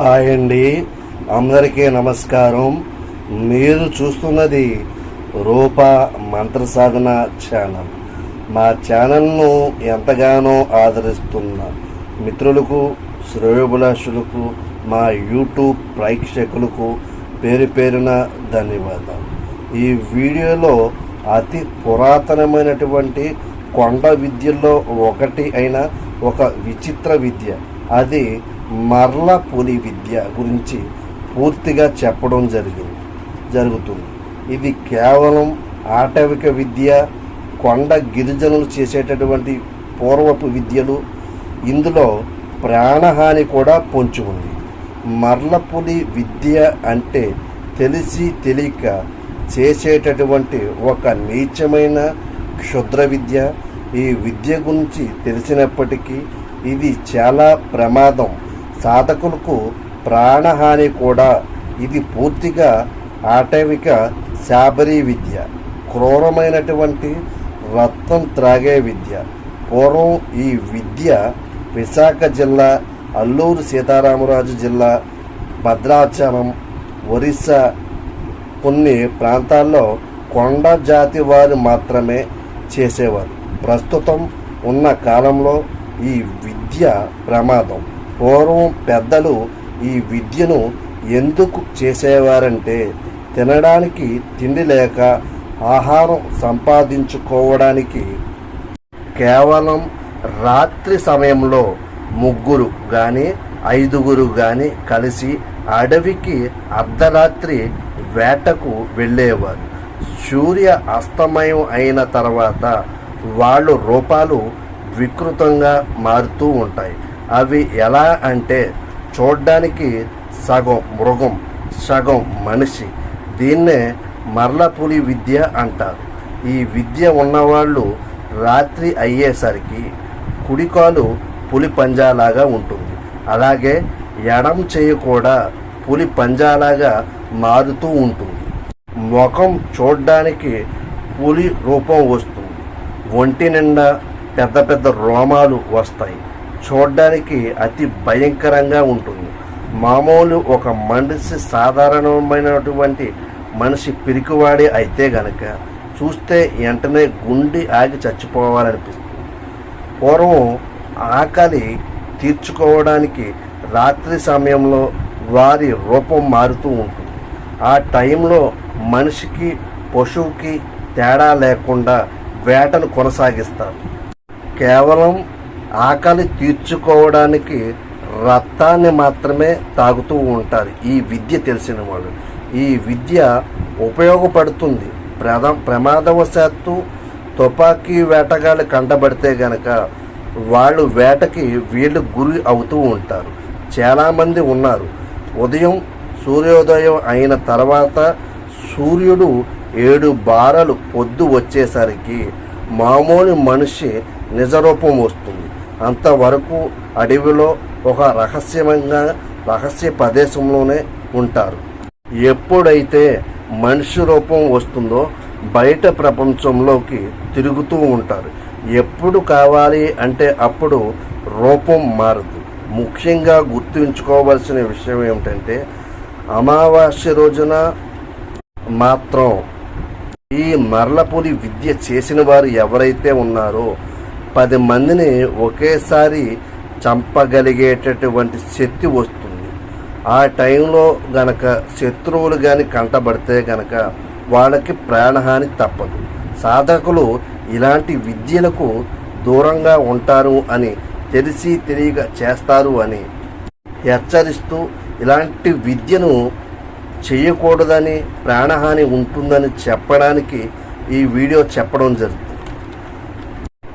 Hi అండి. అందరికీ నమస్కారం. మీరు చూస్తున్నది రూప మంత్ర సాధన ఛానల్. మా ఛానల్ను ఎంతగానో ఆదరిస్తున్న మిత్రులకు శ్రేయోభిలాషులకు మా యూట్యూబ్ ప్రేక్షకులకు పేరు పేరున ధన్యవాదాలు. ఈ వీడియోలో అతి పురాతనమైనటువంటి కొండ విద్యల్లో ఒకటి అయిన ఒక విచిత్ర విద్య. అది మరల పులి విద్య గురించి పూర్తిగా చెప్పడం జరిగింది జరుగుతుంది. ఇది కేవలం ఆటవిక విద్య కొండ గిరిజనులు చేసేటటువంటి పూర్వపు విద్యలు ఇందులో ప్రాణహాని కూడా పొంచి ఉంది. మర్లపులి విద్య అంటే తెలిసి తెలియక చేసేటటువంటి ఒక నీచమైన క్షుద్ర విద్య. ఈ విద్య గురించి తెలిసినప్పటికీ ఇది చాలా ప్రమాదం. సాధకులకు ప్రాణహాని కూడా. ఇది పూర్తిగా ఆటవిక శాబరీ విద్య. క్రూరమైనటువంటి రక్తం త్రాగే విద్య. పూర్వం ఈ విద్య విశాఖ జిల్లా అల్లూరు సీతారామరాజు జిల్లా భద్రాచలం ఒరిస్సా కొన్ని ప్రాంతాల్లో కొండ జాతి వారు మాత్రమే చేసేవారు. ప్రస్తుతం ఉన్న కాలంలో ఈ విద్య ప్రమాదం. పూర్వం పెద్దలు ఈ విద్యను ఎందుకు చేసేవారంటే తినడానికి తిండి లేక ఆహారం సంపాదించుకోవడానికి. కేవలం రాత్రి సమయంలో ముగ్గురు కానీ ఐదుగురు కానీ కలిసి అడవికి అర్ధరాత్రి వేటకు వెళ్ళేవారు. సూర్య అస్తమయం అయిన తర్వాత వాళ్ళు రూపాలు వికృతంగా మారుతూ ఉంటాయి. అవి ఎలా అంటే చూడ్డానికి సగం మృగం సగం మనిషి. దీన్నే మర్లపులి విద్య అంటారు. ఈ విద్య ఉన్నవాళ్ళు రాత్రి అయ్యేసరికి కుడికాలు పులి పంజాలాగా ఉంటుంది. అలాగే ఎడం చేయి కూడా పులి పంజాలాగా మారుతూ ఉంటుంది. ముఖం చూడ్డానికి పులి రూపం వస్తుంది. ఒంటి నిండా పెద్ద పెద్ద రోమాలు వస్తాయి. చూడడానికి అతి భయంకరంగా ఉంటుంది. మామూలు ఒక మనిషి సాధారణమైనటువంటి మనిషి పిరికివాడే అయితే గనక చూస్తే వెంటనే గుండె ఆగి చచ్చిపోవాలనిపిస్తుంది. పూర్వం ఆకలి తీర్చుకోవడానికి రాత్రి సమయంలో వారి రూపం మారుతూ ఉంటుంది. ఆ టైంలో మనిషికి పశువుకి తేడా లేకుండా వేటను కొనసాగిస్తారు. కేవలం ఆకలి తీర్చుకోవడానికి రక్తాన్ని మాత్రమే తాగుతూ ఉంటారు. ఈ విద్య తెలిసిన వాళ్ళు. ఈ విద్య ఉపయోగపడుతుంది. ప్రద ప్రమాదవశాత్తు తుపాకీ వేటగాళ్ళు కండబడితే గనక వాళ్ళు వేటకి వీళ్ళు గురి అవుతూ ఉంటారు. చాలామంది ఉన్నారు. ఉదయం సూర్యోదయం అయిన తర్వాత సూర్యుడు ఏడు బారలు పొద్దు వచ్చేసరికి మామూలు మనిషి నిజరూపం వస్తుంది. అంతవరకు అడవిలో ఒక రహస్యంగా రహస్య ప్రదేశంలోనే ఉంటారు. ఎప్పుడైతే మనిషి రూపం వస్తుందో బయట ప్రపంచంలోకి తిరుగుతూ ఉంటారు. ఎప్పుడు కావాలి అంటే అప్పుడు రూపం మారదు. ముఖ్యంగా గుర్తుంచుకోవాల్సిన విషయం ఏమిటంటే అమావాస్య రోజున మాత్రం ఈ మరలపూలి విద్య చేసిన వారు ఎవరైతే ఉన్నారో పది మందిని ఒకేసారి చంపగలిగేటటువంటి శక్తి వస్తుంది. ఆ టైంలో గనక శత్రువులు కానీ కంటబడితే గనక వాళ్ళకి ప్రాణహాని తప్పదు. సాధకులు ఇలాంటి విద్యలకు దూరంగా ఉంటారు అని తెలిసి తెలియక చేస్తారు అని హెచ్చరిస్తూ ఇలాంటి విద్యను చేయకూడదని ప్రాణహాని ఉంటుందని చెప్పడానికి ఈ వీడియో చెప్పడం జరుగుతుంది.